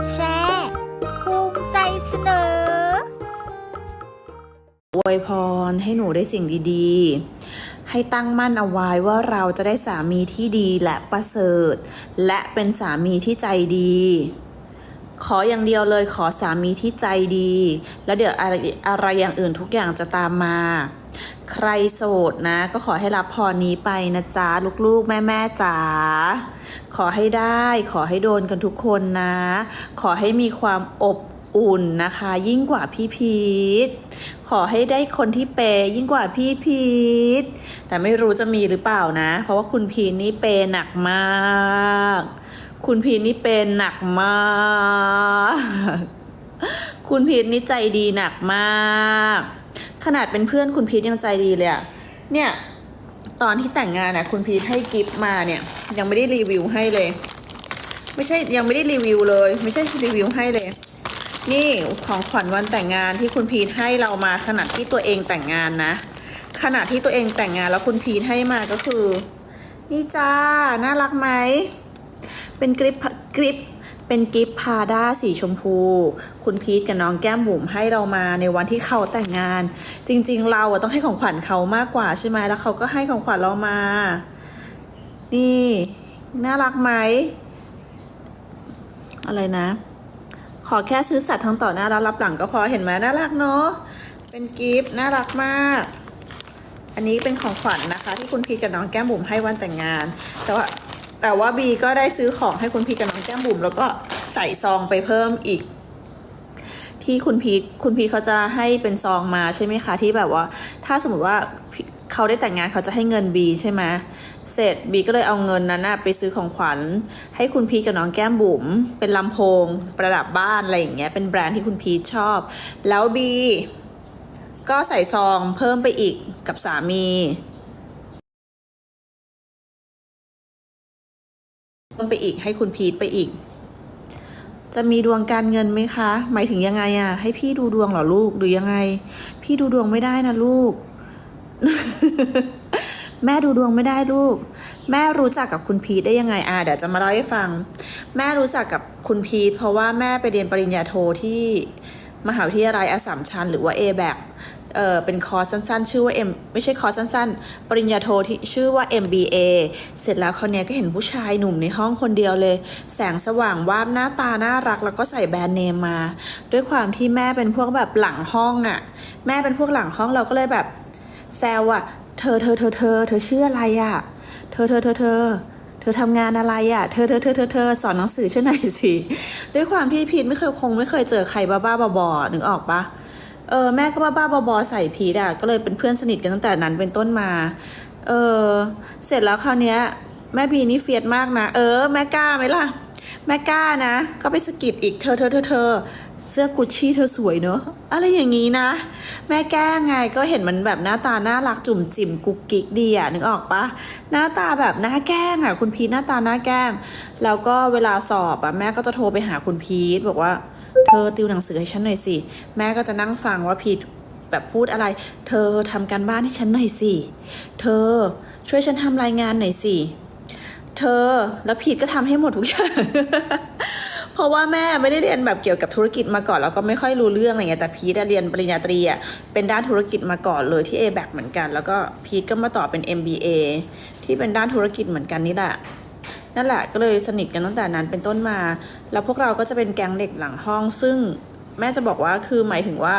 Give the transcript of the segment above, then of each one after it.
ดแชร์ภูมิใจเสนออวยพรให้หนูได้สิ่งดีๆ ให้ตั้งมั่นเอาไว้ว่าเราจะได้สามีที่ดีและประเสริฐ และเป็นสามีที่ใจดี ขออย่างเดียวเลยขอสามีที่ใจดี แล้วเดี๋ยวอะไรอะไรอย่างอื่นทุกอย่างจะตามมา ใครโสดนะ ก็ขอให้รับพรนี้ไปนะจ๊ะลูกๆ แม่ๆจ๋าขอให้ได้ขอให้โดนกันทุกคนนะ ขอให้มีความอบอุ่นนะคะ ยิ่งกว่าพี่พีทขอให้ได้คนที่เปยยิ่งกว่าพี่พีทแต่ไม่รู้จะมีหรือเปล่านะ เพราะว่าคุณพีทนี่เปยหนักมาก คุณพีทนี่เป็นหนักมาก คุณพีทนี่ใจดีหนักมาก ขนาดเป็นเพื่อนคุณพีทยังใจดีเลยอะเนี่ย ตอนที่แต่งงานอะคุณพีทให้กิฟต์มาเนี่ย ยังไม่ได้รีวิวให้เลย ไม่ใช่ยังไม่ได้รีวิวเลย ไม่ใช่รีวิวให้เลย นี่ของขวัญวันแต่งงานที่คุณพีทให้เรามาขนาดที่ตัวเองแต่งงานนะ ขณะที่ตัวเองแต่งงานแล้วคุณพีทให้มาก็คือ นี่จ้า น่ารักไหม เป็นกริปกริปเป็นกิฟต์พาด้าสีชมพู คุณพีทกับน้องแก้มบุ๋มให้เรามาในวันที่เขาแต่งงาน จริง ๆ เราอะต้องให้ของขวัญเขามากกว่าใช่ไหมแล้วเขาก็ให้ของขวัญเรามา นี่น่ารักไหมอะไรนะ ขอแค่ซื้อสัตว์ทั้งต่อหน้าแล้วรับหลังก็พอเห็นไหมน่ารักเนาะเป็นกิฟต์น่ารักมาก อันนี้เป็นของขวัญนะคะ ที่คุณพีทกับน้องแก้มบุ๋มให้วันแต่งงาน แต่ว่า แต่ว่าบีก็ได้ซื้อของให้คุณพีกับน้องแก้มบุ๋มแล้วก็ใส่ซองไปเพิ่มอีก ที่คุณพีทคุณพีทเขาจะให้เป็นซองมาใช่ไหมคะ ที่แบบว่า ถ้าสมมติว่าเขาได้แต่งงานเขาจะให้เงินบีใช่ไหมเสร็จบีก็เลยเอาเงินนั้นนะไปซื้อของขวัญ ให้คุณพีกับน้องแก้มบุ๋มเป็นลำโพง ประดับบ้านอะไรอย่างเงี้ยเป็นแบรนด์ที่คุณพีชอบ แล้วบีก็ใส่ซองเพิ่มไปอีกกับสามี ไปอีก ให้คุณพีทไปอีก จะมีดวงการเงินไหมคะ หมายถึงยังไงอะให้พี่ดูดวงเหรอลูกหรือยังไง พี่ดูดวงไม่ได้นะลูก แม่ดูดวงไม่ได้ลูก แม่รู้จักกับคุณพีทได้ยังไงอ่าเดี๋ยวจะมาเล่าให้ฟัง แม่รู้จักกับคุณพีทเพราะว่าแม่ไปเรียนปริญญาโทที่มหาวิทยาลัยอสสัมชัญหรือว่า a b a c เออเป็นคอร์สสั้นๆ ชื่อว่า M ไม่ใช่คอร์สสั้นๆ ปริญญาโทที่ชื่อว่า MBA เสร็จแล้วเขาวเนี้ยก็เห็นผู้ชายหนุ่มในห้องคนเดียวเลย แสงสว่างวาบหน้าตาน่ารัก แล้วก็ใส่แบรนด์เนมมา ด้วยความที่แม่เป็นพวกแบบหลังห้องอะ่ะ แม่เป็นพวกหลังห้องเราก็เลยแบบแซวอะเธอเธอเธอเธอเธอชื่ออะไรอะเธอเธอเธอเธอเธอทำงานอะไรอะเธอเธอเธอเธอเธอสอนหนังสือช่วยหนสิ ด้วยความที่พีทไม่เคยคงไม่เคยเจอใครบ้าๆบอๆนึกออกปะ เออแม่ก็บ้าๆบอๆใส่พีทอะก็เลยเป็นเพื่อนสนิทกันตั้งแต่นั้นเป็นต้นมา เออเสร็จแล้วคราวเนี้ย แม่บีนี่เฟียดมากนะ เออ แม่กล้าไหมล่ะ แม่กล้านะ ก็ไปสกิดอีกเธอเธอเธอเธอเสื้อกุชชี่เธอสวยเนอะอะไรอย่างนี้นะ แม่แก้ไงก็เห็นมันแบบหน้าตาน่ารักจุ่มจิ๋มกุ๊กกิ๊กดีอะนึกออกปะหน้าตาแบบหน้าแกล้งอะคุณพีทหน้าตาหน้าแกล้ง แล้วก็เวลาสอบอะแม่ก็จะโทรไปหาคุณพีทบอกว่า เธอติวหนังสือให้ฉันหน่อยสิ แม่ก็จะนั่งฟังว่าพีทแบบพูดอะไร เธอทำการบ้านให้ฉันหน่อยสิ เธอช่วยฉันทำรายงานหน่อยสิ เธอแล้วพีทก็ทำให้หมดทุกอย่าง เพราะว่าแม่ไม่ได้เรียนแบบเกี่ยวกับธุรกิจมาก่อนแล้วก็ไม่ค่อยรู้เรื่องอะไรเงี้ยแต่พีทอะเรียนปริญญาตรีอะเป็นด้านธุรกิจมาก่อนเลยที่ a b a c เหมือนกัน แล้วก็พีทก็มาต่อเป็น MBA ที่เป็นด้านธุรกิจเหมือนกันนี่แหละ นั่นแหละก็เลยสนิทกันตั้งแต่นั้นเป็นต้นมา แล้วพวกเราก็จะเป็นแก๊งเด็กหลังห้อง ซึ่งแม่จะบอกว่าคือหมายถึงว่า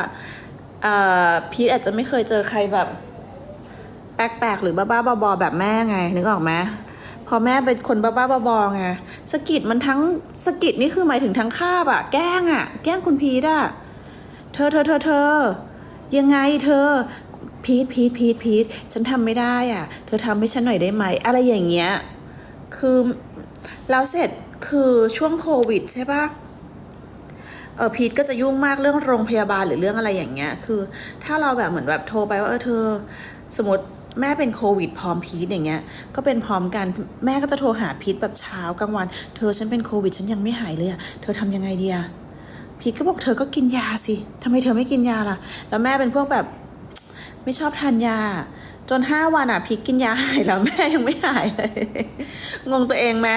พีทอาจจะไม่เคยเจอใครแบบแปลกๆหรือบ้าๆบอๆแบบแม่ไงนึกออกไหมพอแม่เป็นคนบ้าๆบอๆไงสกิดมันทั้งสกิดนี่คือหมายถึงทั้งคาบอะแกล้งอะแกล้งคุณพีทอะเธอเธอเธอเธอยังไงเธอพีทพีทพีทพีทฉันทำไม่ได้อะเธอทำให้ฉันหน่อยได้ไหมอะไรอย่างเงี้ยคือ แล้วเสร็จคือช่วงโควิดใช่ปะเออพีทก็จะยุ่งมากเรื่องโรงพยาบาลหรือเรื่องอะไรอย่างเงี้ย คือ ถ้าเราแบบเหมือนแบบโทรไปว่าเออเธอ สมมติแม่เป็นโควิดพร้อมพีทอย่างเงี้ย ก็เป็นพร้อมกันแม่ก็จะโทรหาพีทแบบเช้ากลางวัน เธอฉันเป็นโควิดฉันยังไม่หายเลยอะเธอทำยังไงดีอะพีทก็บอกเธอก็กินยาสิทำไมเธอไม่กินยาล่ะ แล้วแม่เป็นพวกแบบไม่ชอบทานยา จนห้าวันอะพีทกินยาหายแล้วแม่ยังไม่หายเลย งงตัวเองไหม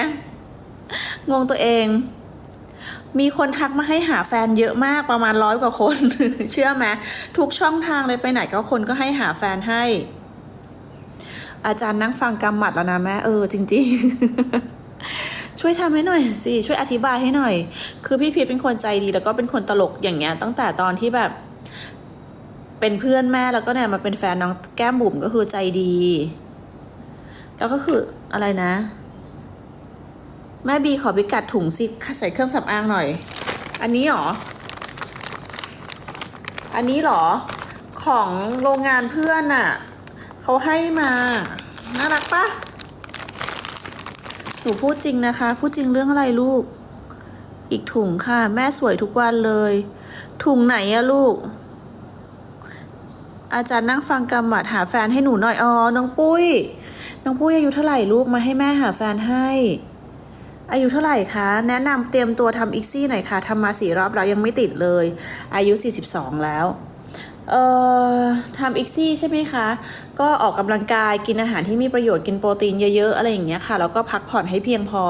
งงตัวเอง มีคนทักมาให้หาแฟนเยอะมากประมาณร้อยกว่าคน เชื่อไหมทุกช่องทางเลยไปไหนก็คนก็ให้หาแฟนให้ อาจารย์นั่งฟังกำหมัดแล้วนะแม่เออจริง ๆช่วยทำให้หน่อยสิช่วยอธิบายให้หน่อย คือพี่พีทเป็นคนใจดีแล้วก็เป็นคนตลกอย่างเงี้ย ตั้งแต่ตอนที่แบบ เป็นเพื่อนแม่แล้วก็เนี่ยมาเป็นแฟนน้องแก้มบุ๋มก็คือใจดี แล้วก็คืออะไรนะ แม่บีขอพิกัดถุงซิใส่เครื่องสำอางหน่อย อันนี้หรอ อันนี้หรอ ของโรงงานเพื่อนน่ะ เขาให้มา น่ารักปะหนูพูดจริงนะคะ พูดจริงเรื่องอะไรลูก อีกถุงค่ะ แม่สวยทุกวันเลย ถุงไหนอะลูก อาจารย์นั่งฟังกำหมัดหาแฟนให้หนูหน่อยอ๋อน้องปุ้ย น้องปุ้ยอายุเท่าไหร่ลูกมาให้แม่หาแฟนให้ อายุเท่าไหร่คะ แนะนำเตรียมตัวทำอีกซี่หน่อยค่ะทำมาสี่รอบแล้วยังไม่ติดเลย อายุ 42 แล้วเอ่อทำอีกซี่ใช่ไหมคะ ก็ออกกำลังกายกินอาหารที่มีประโยชน์กินโปรตีนเยอะๆ อะไรอย่างเงี้ยค่ะ แล้วก็พักผ่อนให้เพียงพอ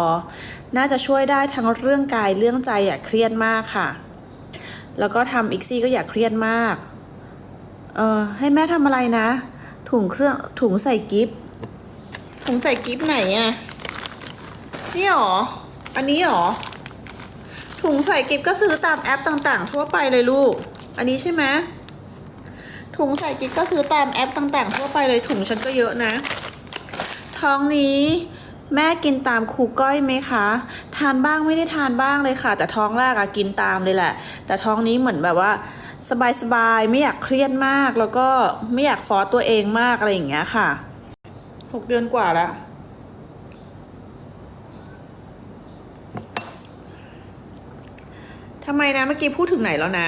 น่าจะช่วยได้ทั้งเรื่องกายเรื่องใจอย่าเครียดมากค่ะ แล้วก็ทำอีกซี่ก็อย่าเครียดมาก เอ่อให้แม่ทำอะไรนะ ถุงเครื่องถุงใส่กิฟต์ถุงใส่กิฟต์ไหนอะ นี่หรอ อันนี้หรอ ถุงใส่กิฟก็ซื้อตามแอปต่างๆ ทั่วไปเลยลูก อันนี้ใช่ไหมถุงใส่กิฟก็ซื้อตามแอปต่างๆ ทั่วไปเลยถุงฉันก็เยอะนะ ท้องนี้แม่กินตามครูก้อยไหมคะ ทานบ้างไม่ได้ทานบ้างเลยค่ะ แต่ท้องแรกอะกินตามเลยแหละ แต่ท้องนี้เหมือนแบบว่า สบายๆ ไม่อยากเครียดมาก แล้วก็ไม่อยากฟอสตัวเองมากอะไรอย่างเงี้ยค่ะหกเดือนกว่าละทำไมนะ เมื่อกี้พูดถึงไหนแล้วนะ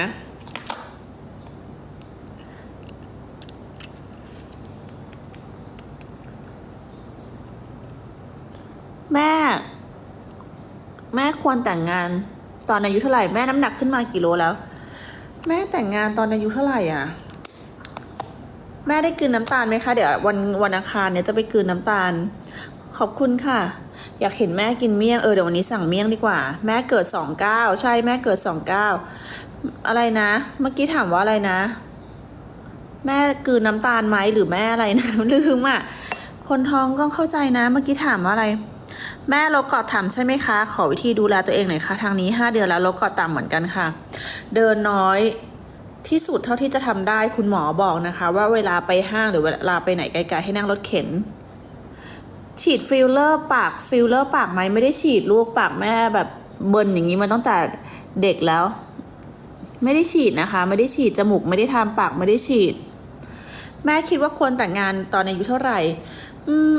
แม่ แม่ควรแต่งงานตอนอายุเท่าไหร่แม่น้ำหนักขึ้นมากี่โลแล้ว แม่แต่งงานตอนอายุเท่าไหร่อะ แม่ได้กลืนน้ำตาลไหมคะ เดี๋ยววันวันอังคารเนี่ยจะไปกลืนน้ำตาล ขอบคุณค่ะ อยากเห็นแม่กินเมี่ยง เออเดี๋ยววันนี้สั่งเมี่ยงดีกว่า แม่เกิดสองเก้าใช่แม่เกิดสองเก้าอะไรนะ เมื่อกี้ถามว่าอะไรนะ แม่กืนน้ำตาลไหมหรือแม่อะไรนะลืมอะคนท้องต้องเข้าใจนะ เมื่อกี้ถามว่าอะไร แม่ลดกอดต่ำใช่ไหมคะ ขอวิธีดูแลตัวเองหน่อยค่ะทางนี้ห้าเดือนแล้วลดกอดต่ำเหมือนกันค่ะ เดินน้อยที่สุดเท่าที่จะทำได้คุณหมอบอกนะคะ ว่าเวลาไปห้างหรือเวลาไปไหนไกลๆให้นั่งรถเข็น ฉีดฟิลเลอร์ปากฟิลเลอร์ปากไหมไม่ได้ฉีดลูกปากแม่แบบเบิร์นอย่างนี้มาตั้งแต่เด็กแล้ว ไม่ได้ฉีดนะคะ ไม่ได้ฉีดจมูกไม่ได้ทำปากไม่ได้ฉีด แม่คิดว่าควรแต่งงานตอนอายุเท่าไหร่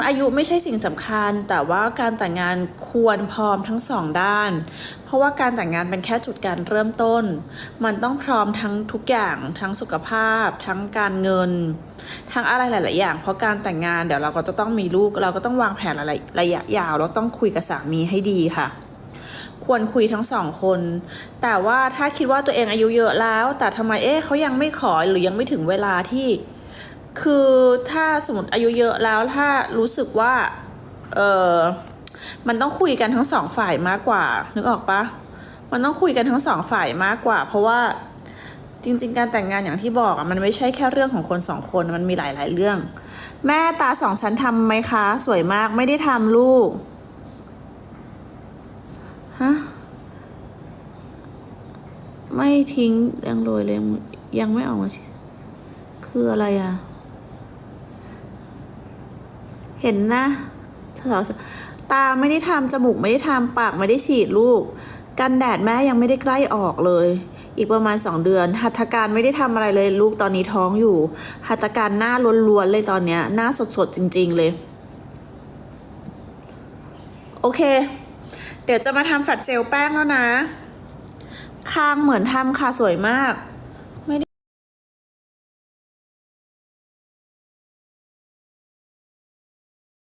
อายุไม่ใช่สิ่งสำคัญ แต่ว่าการแต่งงานควรพร้อมทั้งสองด้าน เพราะว่าการแต่งงานเป็นแค่จุดการเริ่มต้น มันต้องพร้อมทั้งทุกอย่างทั้งสุขภาพ ทั้งการเงิน ทั้งอะไรหลาย ๆ อย่าง เพราะการแต่งงานเดี๋ยวเราก็จะต้องมีลูก เราก็ต้องวางแผนอะไรระยะยาวเราต้องคุยกับสามีให้ดีค่ะ ควรคุยทั้งสองคน แต่ว่าถ้าคิดว่าตัวเองอายุเยอะแล้ว แต่ทำไมเอ๊ะเขายังไม่ขอหรือยังไม่ถึงเวลาที่ คือถ้าสมมติอายุเยอะแล้วถ้ารู้สึกว่า เออมันต้องคุยกันทั้งสองฝ่ายมากกว่า นึกออกปะมันต้องคุยกันทั้งสองฝ่ายมากกว่า เพราะว่าจริง ๆ การแต่งงานอย่างที่บอกอะมันไม่ใช่แค่เรื่องของคนสองคนมันมีหลาย ๆ เรื่อง แม่ตาสองชั้นทำไหมคะ สวยมากไม่ได้ทำลูกฮะไม่ทิ้งยังโรยเลยยังไม่ออกมาคืออะไรอะ เห็นนะสาวตาไม่ได้ทำจมูกไม่ได้ทำปากไม่ได้ฉีดลูก กันแดดแม่ยังไม่ได้ใกล้ออกเลย อีกประมาณสองเดือน หัตถการไม่ได้ทำอะไรเลย ลูกตอนนี้ท้องอยู่ หัตถการหน้าล้วนๆเลยตอนเนี้ยหน้าสดๆจริง ๆ เลย โอเค เดี๋ยวจะมาทำแฟลตเซลล์แป้งแล้วนะ คางเหมือนทำค่ะสวยมาก